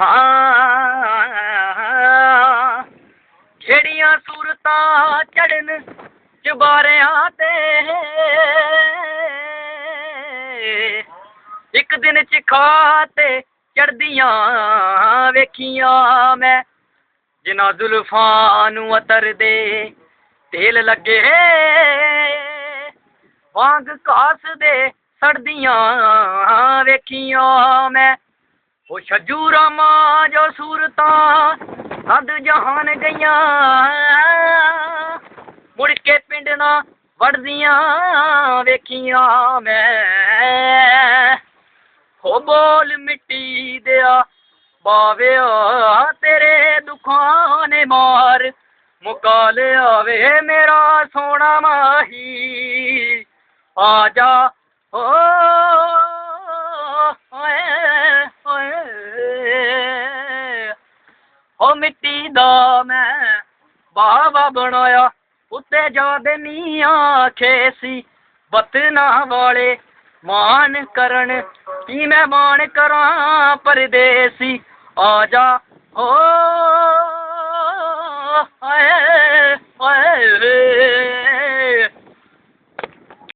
ਹਾਂ। ਜਿਹੜੀਆਂ ਸੂਰਤਾਂ ਚੜਨ ਚੁਬਾਰਿਆਂ ਤੇ ਇੱਕ ਦਿਨ ਚ ਖਾ ਤੇ ਚੜਦੀਆਂ ਵੇਖੀਆਂ ਮੈਂ, ਜਿਨ੍ਹਾਂ ਜ਼ੁਲਫਾਂ ਨੂੰ ਅਤਰ ਦੇ ਤੇਲ ਲੱਗੇ ਵਾਂਗ ਕਾਸ ਦੇ ਸੜਦੀਆਂ ਵੇਖੀਆਂ ਮੈਂ। ਉਹ ਛੱਜੂ ਰਾਮਾ ਜੋ ਸੂਰਤਾਂ ਸਦ ਜਹਾਨ ਗਈਆਂ। ਮੁੜ ਕੇ ਪਿੰਡ ਨਾ ਵੜਦੀਆਂ ਵੇਖੀਆਂ ਮੈਂ। ਹੋ ਬੋਲ ਮਿੱਟੀ ਦਿਆ ਬਾਵਿਆ, ਤੇਰੇ ਦੁੱਖਾਂ ਨੇ ਮਾਰ ਮੁਕਾ ਲਿਆ ਵੇ ਮੇਰਾ ਸੋਨਾ ਮਾਹੀ। ਆ ਜਾ, ਓ ਮਿੱਟੀ ਦਾ ਮੈਂ ਬਾਵਾ ਬਣਾਇਆ। ਉੱਤੇ ਜਾਦੇ ਮੀਆਂ ਖੇਸੀ ਵਤਨਾ ਵਾਲੇ ਮਾਨ ਕਰਨ, ਕੀ ਮੈਂ ਮਾਨ ਕਰਾਂ ਪਰਦੇਸੀ? ਆ ਜਾ ਹੋ ਹਾਏ ਹਾਏ